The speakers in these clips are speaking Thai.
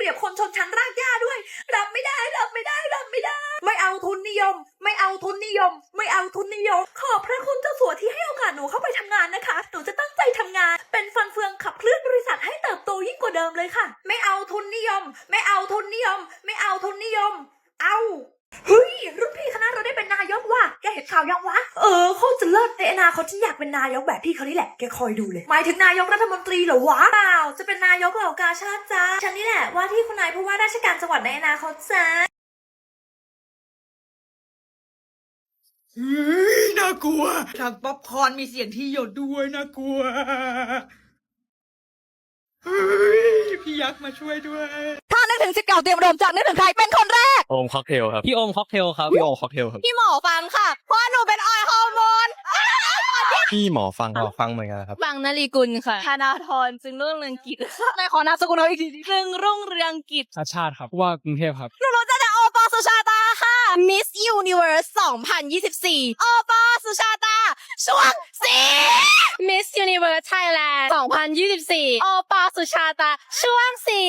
เปรียบคนชนชั้นรากหญ้าด้วย รับไม่ได้ รับไม่ได้ รับไม่ได้ ไม่เอาทุนนิยม ไม่เอาทุนนิยม ไม่เอาทุนนิยม ขอบพระคุณ นาคตฉันอยากเป็นนายกแบบพี่เขานี่แหละแกคอยดูเลยหมายถึงนายกรัฐมนตรีเหรอวะเปล่าจะเป็นนายกเหล่ากาชาติจ้าฉันนี่แหละว่าที่คุณนายผู้ว่าราชการจังหวัดในอนาคตจ้าเฮ้ยน่ากลัวทางป๊อปคอร์นมีเสียงที่หยดด้วยน่ากลัวพี่ยักษ์มาช่วยด้วย นึกถึงสิทธิ์เก่าเตรียมอุดมจะนึกถึงใครเป็นคนแรก โอมค็อกเทลครับ พี่โอมค็อกเทลครับ พี่โอมค็อกเทลครับ พี่หมอฟังค่ะ เพราะว่าหนูเป็นออยฮอร์โมนพี่หมอฟังหมอฟังเหมือนกันครับบางนาลีกุลค่ะ ธนาธรจึงรุ่งเรืองกิจในขอนามสกุลเอาอีกทีดิจึงรุ่งเรืองกิจชาติชาติครับผู้ว่ากรุงเทพครับหนูรู้จักจากโอปอสุชาตาค่ะ Miss Universe 2024 โอปอสุชาตา ช่วงสี Miss Universe Thailand 2024 โอปาสุชาตา ช่วงสี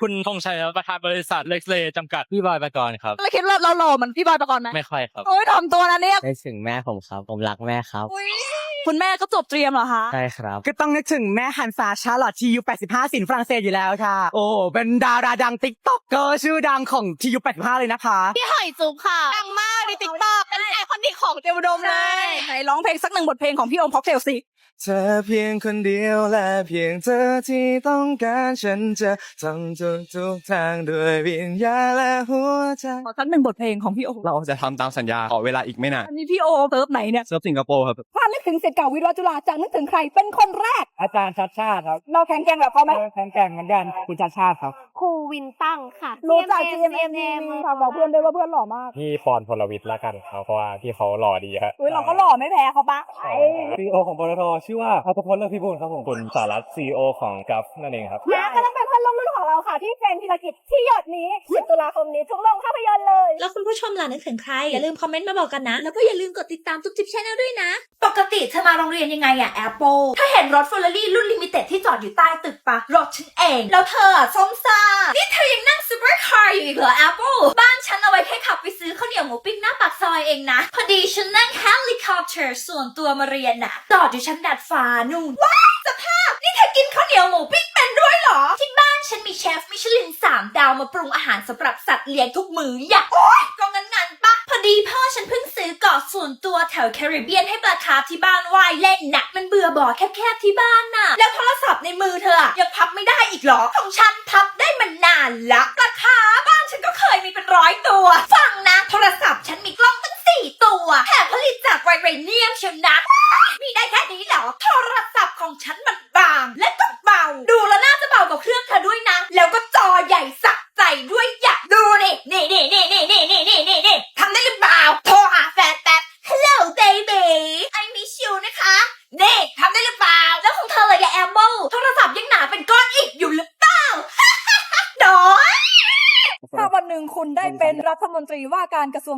คุณธงชัยครับประธานบริษัทเล็กเลจำกัดพี่บอยประกรณ์ครับ แล้วคิดเราเราหล่อเหมือนพี่บอยประกรณ์ไหมไม่ค่อยครับ โอ้ยถ่อมตัวนะเนี่ยได้ถึงแม่ผมครับ ผมรักแม่ครับอุ๊ยคุณแม่ก็จบเตรียมเหรอคะใช่ครับ ก็ต้องนึกถึงแม่ฮันซาชาร์ลอตทียู85สินฝรั่งเศสอยู่แล้วค่ะ โอ้เป็นดาราดังติ๊กต็อกเกอร์ชื่อดังของทียู85เลยนะคะ พี่หอยจุ๊บค่ะดังมากในติ๊กต็อกเป็นไอคอนิกของเตรียมอุดมเลยไหนร้องเพลงสักหนึ่งบทเพลงของพี่โอมพ็อกเทลสิ เธอเพียงคนเดียวและเพียงเธอที่ต้องการฉันจะทำทุกทุกๆทางด้วยวิญญาณและหัวใจขอสักหนึ่งบทเพลงของพี่โอเราจะทำตามสัญญาขอเวลาอีกไม่นานอันนี้พี่โอเซิร์ฟไหนเนี่ยเซิร์ฟสิงคโปร์ครับ ถ้านึกถึงเศษเก่าวิทยาจุฬาจะนึกถึงใครเป็นคนแรก อาจารย์ชัดชาติครับเราแข่งแกร่งแบบเขาไหมแข็งแกร่งเหมือนกันคุณชัดชาติครับ ครูวินตั้งค่ะรู้จัก GMM GMM ฝากบอกเพื่อนด้วยว่าเพื่อนหล่อมากพี่ปอนพลวิทย์ละกันครับเพราะว่าพี่เขาหล่อดีครับอุ้ยเราก็หล่อไม่แพ้เขาปะไอ้ ซีโอของปตทชื่อว่าอัตพลเลิศพิบูลครับผมคุณสารัตซีโอของกัฟนั่นเองครับ แล้วก็ต้องเป็นเพื่อนร่วมรุ่น ค่ะที่เป็นธีรกิจที่หยดนี้10ตุลาคมนี้ทุกโรงภาพยนตร์เลย แล้วคุณผู้ชมล่ะนึกถึงใคร อย่าลืมคอมเมนต์มาบอกกันนะ แล้วก็อย่าลืมกดติดตามทุกจิ๊บชแนลด้วยนะ ปกติเธอมาโรงเรียนยังไงอะแอปเปิลถ้าเห็นรถเฟอร์รารี่รุ่นลิมิเต็ดที่จอดอยู่ใต้ตึกปะรถฉันเอง แล้วเธออะส้มซ่านี่เธอยังนั่งซูเปอร์คาร์อยู่อีกเหรอแอปเปิลบ้านฉันเอาไว้แค่ขับไปซื้อข้าวเหนียวหมูปิ้งหน้าปากซอยเองนะพอดีฉันนั่งเฮลิคอปเตอร์ส่วนตัวมาเรียนน่ะจอดอยู่ชั้นดัดฟ้านู่นว้ายสภาพนี่เธอกินข้าวเหนียวหมูปิ้งเป็นด้วยเหรอที่บ้าน ฉันมีเชฟมิชลินสามดาวมาปรุงอาหารสำหรับสัตว์เลี้ยงทุกมื้ออยากโอ๊ยก็งั้นงั้นปะพอดีพ่อฉันเพิ่งซื้อเกาะส่วนตัวแถวแคริบเบียนให้ปลาคาร์ฟที่บ้านว่ายเล่นนะมันเบื่อบ่อแคบๆที่บ้านน่ะ แล้วโทรศัพท์ในมือเธออะยังพับไม่ได้อีกเหรอของฉันพับได้มานานละปลาคาร์ฟบ้านฉันก็เคยมีเป็นร้อยตัว ฟังนะโทรศัพท์ฉันมีกล้องตั้งสี่ตัวแถมผลิตจากไวเรเนียมเชียวนะมีได้แค่นี้เหรอโทรศัพท์ของฉันมันบางและก็เบาดูแล้วน่าจะเบากว่าเครื่อง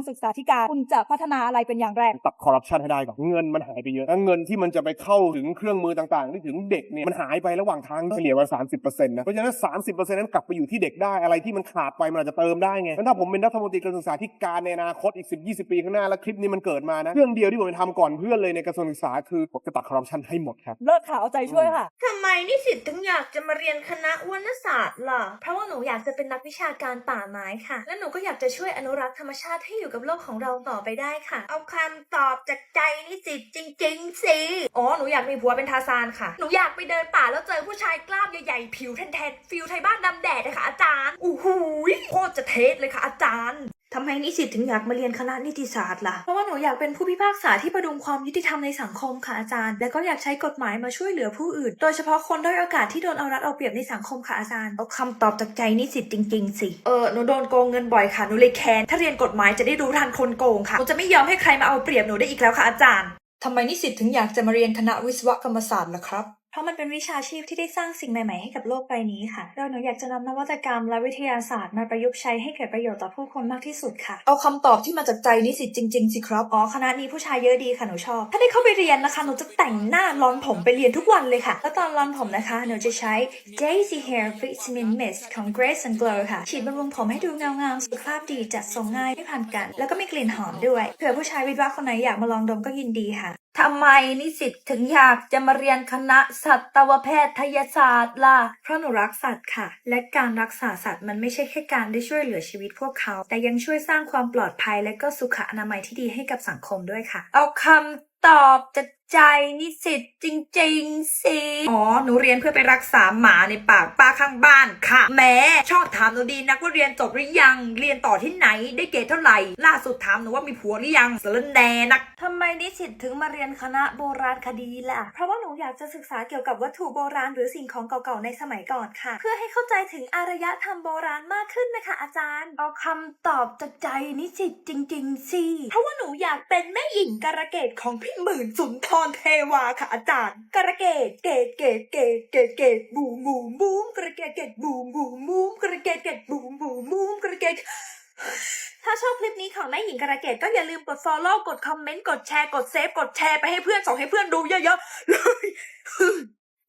ว่าการกระทรวงศึกษาธิการคุณจะพัฒนาอะไรเป็นอย่างแรก ตัดคอร์รัปชันให้ได้ก่อนเงินมันหายไปเยอะแล้วเงินที่มันจะไปเข้าถึงเครื่องมือต่างๆนี่ถึงเด็กเนี่ยมันหายไประหว่างทางเฉลี่ยวันสามสิบเปอร์เซ็นต์นะเพราะฉะนั้นสามสิบเปอร์เซ็นต์นั้นกลับไปอยู่ที่เด็กได้อะไรที่มันขาดไปมันอาจจะเติมได้ไงงั้นถ้าผมเป็นรัฐมนตรีกระทรวงศึกษาธิการในอนาคตอีกสิบยี่สิบปีข้างหน้าแล้วคลิปนี้มันเกิดมานะเรื่องเดียวที่ผมจะทำก่อนเพื่อนเลยในกระทรวงศึกษาคือผมจะตัดคอร์รัปชันให้หมดครับเลิศค่ะเอาใจช่วยค่ะทำไมนิสิตถึงอยากจะมาเรียนคณะวรรณศาสตร์ล่ะเพราะว่าหนูอยากจะเป็นนักวิชาการป่าไม้ค่ะ และหนูก็อยากจะช่วยอนุรักษ์ธรรมชาติให้อยู่กับโลกของเราต่อไปได้ค่ะ เอาคำตอบจากใจนิสิตจริง ๆ สิ อ๋อ หนูอยากมีผัวเป็นทาซานค่ะ หนูอยากไปเดินป่าแล้วเจอผู้ชายกล้ามใหญ่ๆ ผิวแทนๆ ฟิลไทยบ้านดำแดดนะคะอาจารย์อู้หูยโคตรจะเทสเลยค่ะอาจารย์ ทำไมนิสิตถึงอยากมาเรียนคณะนิติศาสตร์ล่ะ เพราะว่าหนูอยากเป็นผู้พิพากษาที่ประดุงความยุติธรรมในสังคมค่ะอาจารย์ และก็อยากใช้กฎหมายมาช่วยเหลือผู้อื่น โดยเฉพาะคนด้อยโอกาสที่โดนเอารัดเอาเปรียบในสังคมค่ะอาจารย์ เอาคำตอบจากใจนิสิตจริง ๆ สิ เออหนูโดนโกงเงินบ่อยค่ะหนูเลยแค้นถ้าเรียนกฎหมายจะได้รู้ทันคนโกงค่ะหนูจะไม่ยอมให้ใครมาเอาเปรียบหนูได้อีกแล้วค่ะอาจารย์ทำไมนิสิตถึงอยากจะมาเรียนคณะวิศวกรรมศาสตร์ล่ะครับ เพราะมันเป็นวิชาชีพที่ได้สร้างสิ่งใหม่ๆให้กับโลกใบนี้ค่ะ เราหนูอยากจะนำนวัตกรรมและวิทยาศาสตร์มาประยุกต์ใช้ให้เกิดประโยชน์ต่อผู้คนมากที่สุดค่ะ เอาคำตอบที่มาจากใจนิสิตจริง ๆ สิครับอ๋อคณะนี้ผู้ชายเยอะดีค่ะหนูชอบ ถ้าได้เข้าไปเรียนนะคะหนูจะแต่งหน้าร้อนผมไปเรียนทุกวันเลยค่ะ แล้วตอนร้อนผมนะคะหนูจะใช้ Daisy Hair Vitamin Mist ของ Grace and Glow ค่ะ ฉีดบำรุงผมให้ดูเงางามสุขภาพดีจัดทรงง่ายไม่พันกัน แล้วก็มีกลิ่นหอมด้วยเผื่อผู้ชายวิทย์ว่าคนไหนอยากมาลองดมก็ยินดีค่ะ ทำไมนิสิตถึงอยากจะมาเรียนคณะสัตวแพทยศาสตร์ล่ะ เพราะหนูรักสัตว์ค่ะ และการรักษาสัตว์มันไม่ใช่แค่การได้ช่วยเหลือชีวิตพวกเขา แต่ยังช่วยสร้างความปลอดภัยและก็สุขอนามัยที่ดีให้กับสังคมด้วยค่ะ เอาคำตอบจาก ใจนิสิตจริงๆสิอ๋อหนูเรียนเพื่อไปรักษาหมาในปากป้าข้างบ้านค่ะแหม้ชอบถามหนูดีนักว่าเรียนจบหรือยัง เรียนต่อที่ไหนได้เกรดเท่าไหร่ ล่าสุดถามหนูว่ามีผัวหรือยังสารแนนักทำไมนิสิตถึงมาเรียนคณะโบราณคดีล่ะ เพราะว่าหนูอยากจะศึกษาเกี่ยวกับวัตถุโบราณหรือสิ่งของเก่าๆในสมัยก่อนค่ะ เพื่อให้เข้าใจถึงอารยธรรมโบราณมากขึ้นนะคะ อาจารย์เอาคำตอบจากใจนิสิตจริง ๆสิเพราะว่าหนูอยากเป็นแม่หญิงการะเกดของพี่หมื่นสุนทรเทวาค่ะอาจารย์การะเกดเกดเกดเกดเกดเกดบูมบูมบูมการะเกดเกดบูมบูมบูมการะเกดเกดบูมบูมบูมการะเกดถ้าชอบคลิปนี้ของแม่หญิงการะเกดก็อย่าลืมกด follow กดคอมเมนต์กดแชร์กดเซฟกดแชร์ไปให้เพื่อนส่งให้เพื่อนดูเยอะๆเลย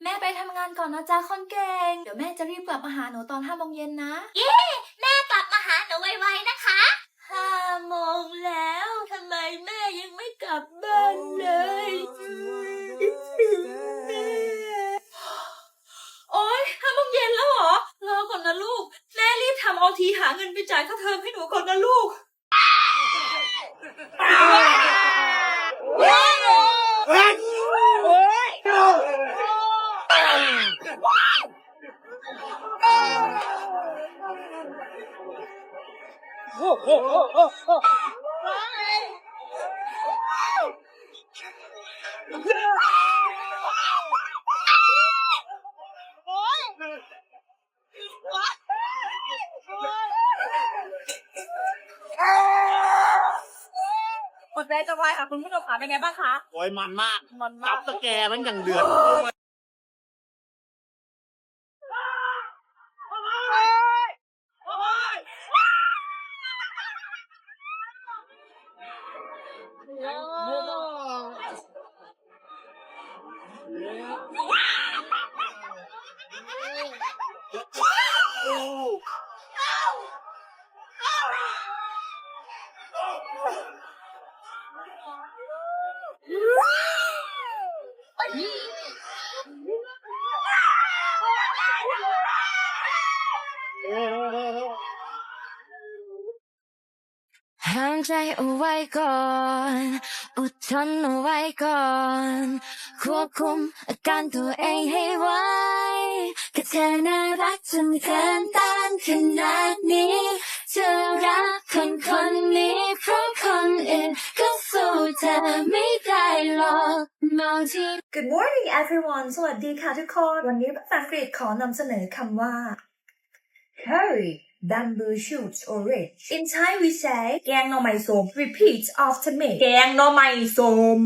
แม่ไปทำงานก่อนนะจ๊ะคนเก่ง เดี๋ยวแม่จะรีบกลับมาหาหนูตอนห้าโมงเย็นนะ เย้ แม่กลับมาหาหนูไวๆนะคะ ห้าโมงแล้วทำไมแม่ยังไม่กลับบ้านเลยโอ๊ยห้าโมงเย็นแล้วเหรอ รอก่อนนะลูก แม่รีบทำเอาทีหาเงินไปจ่ายค่าเทอมให้หนูก่อนนะลูก หมดแรงจะวายค่ะคุณผู้ชมค่ะเป็นไงบ้างคะ โอ้ยมันมากมันมาจักตะแกมันอย่างเดือด ใจเอาไว้ก่อน อดทนเอาไว้ก่อน ควบคุมอาการตัวเองให้ไว้แค่เธอน่ารักจนเกินต้านขนาดนี้จะรักคนคนนี้เพราะคนอื่นก็สู้เธอไม่ได้หรอกมองที่ Good morning everyone สวัสดีค่ะทุกคน วันนี้ภาษาอังกฤษขอนำเสนอคำว่า curry bamboo shoots orange in Thai we say แกงหน่อไม้ส้ม repeat after me แกงหน่อไม้ส้ม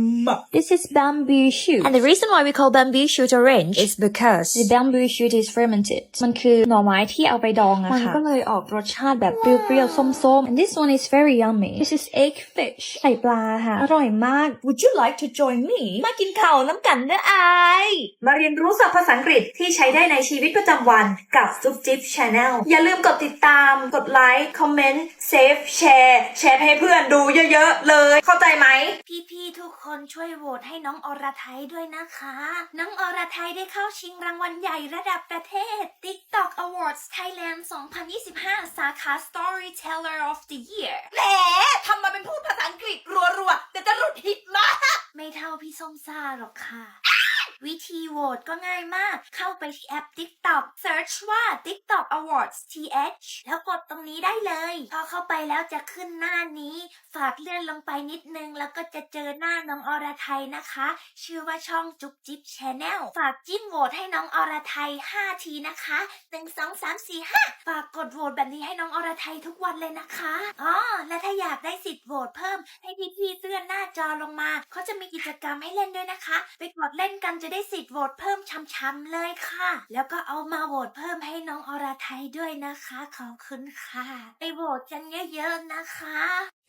This is bamboo shoot. And the reason why we call bamboo shoot orange is because the bamboo shoot is fermented. มันคือหน่อไม้ที่เอาไปดองอะค่ะ มันก็เลยออกรสชาติแบบเปรี้ยวๆส้มๆ And this one is very yummy. This is egg fish ไข่ปลาค่ะ อร่อยมาก Would you like to join me มากินข้าวน้ำกันนะอายมาเรียนรู้ศัพท์ภาษาอังกฤษที่ใช้ได้ในชีวิตประจำวันกับซุปจิ๊บ Channel อย่าลืมกดติดตาม กดไลค์ คอมเมนต์ เซฟ แชร์ แชร์ให้เพื่อนดูเยอะๆเลย เข้าใจไหม พี่ๆ ทุกคนช่วยโหวตให้น้องอรไทยด้วยนะคะ น้องอรไทยได้เข้าชิงรางวัลใหญ่ระดับประเทศ TikTok Awards Thailand 2025 สาขา Storyteller of the Year แหมทำมาเป็นพูดภาษาอังกฤษรัวๆ แต่จะหลุดหิตมาก ไม่เท่าพี่ส้มซ่าหรอกค่ะ วิธีโหวตก็ง่ายมาก เข้าไปที่แอป TikTok Search ว่า TikTok Awards TH แล้วกดตรงนี้ได้เลย พอเข้าไปแล้วจะขึ้นหน้านี้ ฝากเลื่อนลงไปนิดนึง แล้วก็จะเจอหน้าน้องอรไทยนะคะ ชื่อว่าช่องจุ๊บจิ๊บชแนลฝากจิ้มโหวตให้น้องอรไทย 5 ทีนะคะ1 2 3 4 5 ฝากกดโหวตแบบนี้ให้น้องอรไทยทุกวันเลยนะคะอ๋อและถ้าอยากได้สิทธิ์โหวตเพิ่ม ให้พี่ๆเลื่อนหน้าจอลงมาเขาจะมีกิจกรรมให้เล่นด้วยนะคะ ไปกดเล่นกันจะจะได้สิทธิ์โหวตเพิ่มช้ำๆเลยค่ะ แล้วก็เอามาโหวตเพิ่มให้น้อง ไทยด้วยนะคะ ขอบคุณค่ะ ไปโหวตกันเยอะๆนะคะ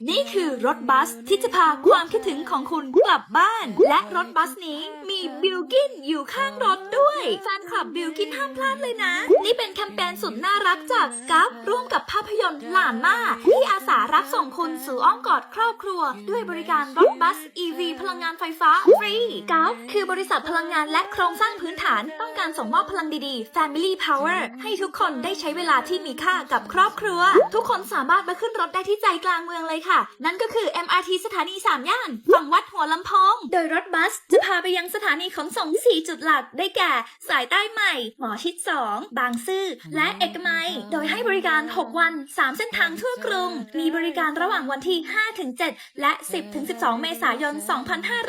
นี่คือรถบัสที่จะพาความคิดถึงของคุณกลับบ้าน และรถบัสนี้มีบิลกินอยู่ข้างรถด้วย แฟนคลับบิลกินห้ามพลาดเลยนะ นี่เป็นแคมเปญสุดน่ารักจากกัฟร่วมกับภาพยนตร์หลานมาที่อาสารับส่งคุณสู่อ้อมกอดครอบครัว ด้วยบริการรถบัส EV พลังงานไฟฟ้าฟรีกัฟคือบริษัทพลังงานและโครงสร้างพื้นฐานต้องการส่งมอบพลังดีๆ Family Power ให้ทุกคนได้ใช้เวลาที่มีค่ากับครอบครัว ทุกคนสามารถมาขึ้นรถได้ที่ใจกลางเมืองเลยค่ะ นั่นก็คือ MRT สถานี3ย่านฝั่งวัดหัวลำโพงโดยรถบัสจะพาไปยังสถานีขนส่ง4จุดหลักได้แก่ สายใต้ใหม่ หมอชิด 2 บางซื่อ และเอกมัย โดยให้บริการ 6 วัน 3 เส้นทางทั่วกรุง มีบริการระหว่างวันที่ 5-7 และ 10-12 เมษายน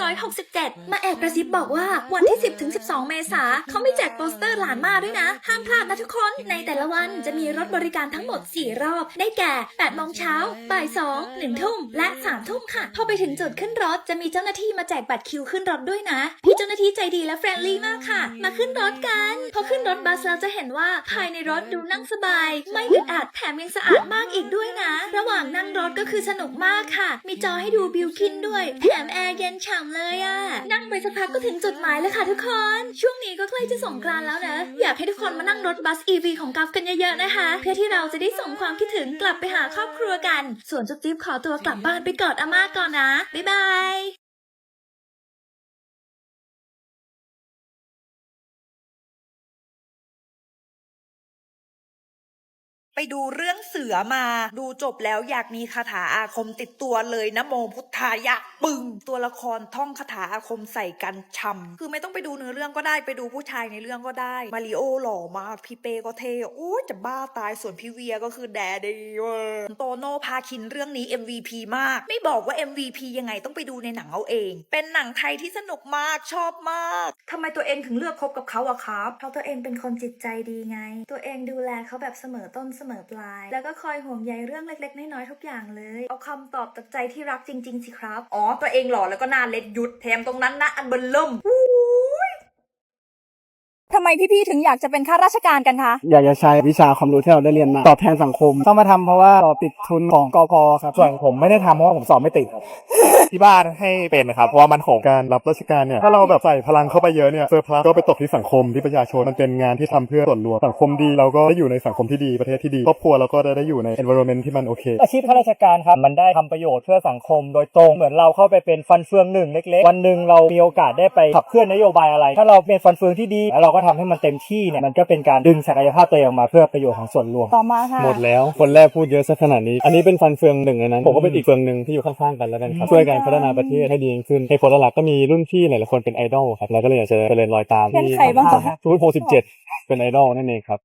2567 มาแอบกระซิบบอกว่าวันที่ 10-12 เมษาเขาไม่แจกโปสเตอร์หลานมาด้วยนะ ห้ามพลาดนะทุกคนในแต่ละวันจะมีรถบริการทั้งหมด 4 รอบ ได้แก่ 8 โมงเช้า บ่าย 2 1 ทุ่ม และ 3 ทุ่มค่ะ พอไปถึงจุดขึ้นรถจะมีเจ้าหน้าที่มาแจกบัตรคิวขึ้นรถด้วยนะ พี่เจ้าหน้าที่ใจดีและเฟรนลี่มากค่ะ มาขึ้นรถกัน พอขึ้นรถบัสแล้วจะเห็นว่าภายในรถดูนั่งสบาย ไม่อึดอัดแถมยังสะอาดมากอีกด้วยนะ ระหว่างนั่งรถก็คือสนุกมากค่ะ มีจอให้ดูบิวกินด้วย แถมแอร์เย็นฉ่ำเลยอะนั่งไปสักพักก็ถึงจุดหมายแล้วค่ะทุกคน ช่วงนี้ก็ใกล้จะสงกรานต์แล้วนะ อยากให้ทุกคนมานั่งรถบัส EV ของกัฟกันเยอะๆนะคะ เพื่อที่เราจะได้ส่งความคิดถึงกลับไปหาครอบครัวกัน ส่วนจุ๊บจิ๊บขอตัวกลับบ้านไปกอดอาม่าก่อนนะ บ๊ายบาย ไปดูเรื่องเสือมา ดูจบแล้วอยากมีคาถาอาคมติดตัวเลยนะโมพุทธายะปึงตัวละครท่องคาถาอาคมใส่กันชำคือไม่ต้องไปดูเนื้อเรื่องก็ได้ไปดูผู้ชายในเรื่องก็ได้ มาริโอหล่อมากพี่เปก็เท่โอ้จะบ้าตายส่วนพี่เวียก็คือแดดีเวอร์โตโน่พาคินเรื่องนี้ MVP มาก ไม่บอกว่า MVP ยังไงต้องไปดูในหนังเอาเอง เป็นหนังไทยที่สนุกมากชอบมากทำไมตัวเองถึงเลือกคบกับเขาอะครับเพราะตัวเองเป็นคนจิตใจดีไง ตัวเองดูแลเขาแบบเสมอต้นเสมอปลาย แล้วก็คอยห่วงใยเรื่องเล็กๆน้อยๆทุกอย่างเลย เอาคำตอบจากใจที่รักจริง ๆ สิครับ อ๋อ ตัวเองหล่อแล้วก็หน่าเล็ดยุดแถมตรงนั้นนะอันเบลเริ่มทำไมพี่ๆถึงอยากจะเป็นข้าราชการกันคะ อยากจะใช้วิชาความรู้ที่เราได้เรียนมาตอบแทนสังคม ต้องมาทำเพราะว่าสอบติดทุนของกพครับ ส่วนผมไม่ได้ทำเพราะว่าผมสอบไม่ติดครับ ที่บ้านให้เป็นนะครับเพราะว่ามันของการรับราชการเนี่ยถ้าเราแบบใส่พลังเข้าไปเยอะเนี่ยเซอร์พลัสก็ไปตกที่สังคมที่ประชาชนมันเป็นงานที่ทำเพื่อส่วนรวมสังคมดีเราก็ได้อยู่ในสังคมที่ดีประเทศที่ดีครอบครัวเราก็ได้อยู่ใน environment ที่มันโอเค อาชีพข้าราชการครับมันได้ทำประโยชน์เพื่อสังคม โดยตรงเหมือนเราเข้าไปเป็นฟันเฟืองหนึ่งเล็ก ๆ วันหนึ่งเรามีโอกาสได้ไปขับเคลื่อนนโยบายอะไร ถ้าเราเป็นฟันเฟืองที่ดีแล้วเราก็ทำให้มันเต็มที่เนี่ยมันก็เป็นการดึงศักยภาพตัวเองออกมาเพื่อประโยชน์ของส่วนรวมต่อมาค่ะหมดแล้วคนแรกพูดเยอะซะขนาดนี้ อันนี้เป็นฟันเฟืองหนึ่งในนั้นผมก็เป็นอีกเฟืองหนึ่งที่อยู่ข้างๆกันแล้วกันครับช่วยกันพัฒนาประเทศให้ดียิ่งขึ้นในผลหลักก็มีรุ่นพี่หลายๆคนเป็นไดอลครับแล้วก็เลยอยากจะเจริญรอยตามเป็นใครบ้างคะทูตโพสิบเจ็ดเป็นไอดอลนั่นเองครับ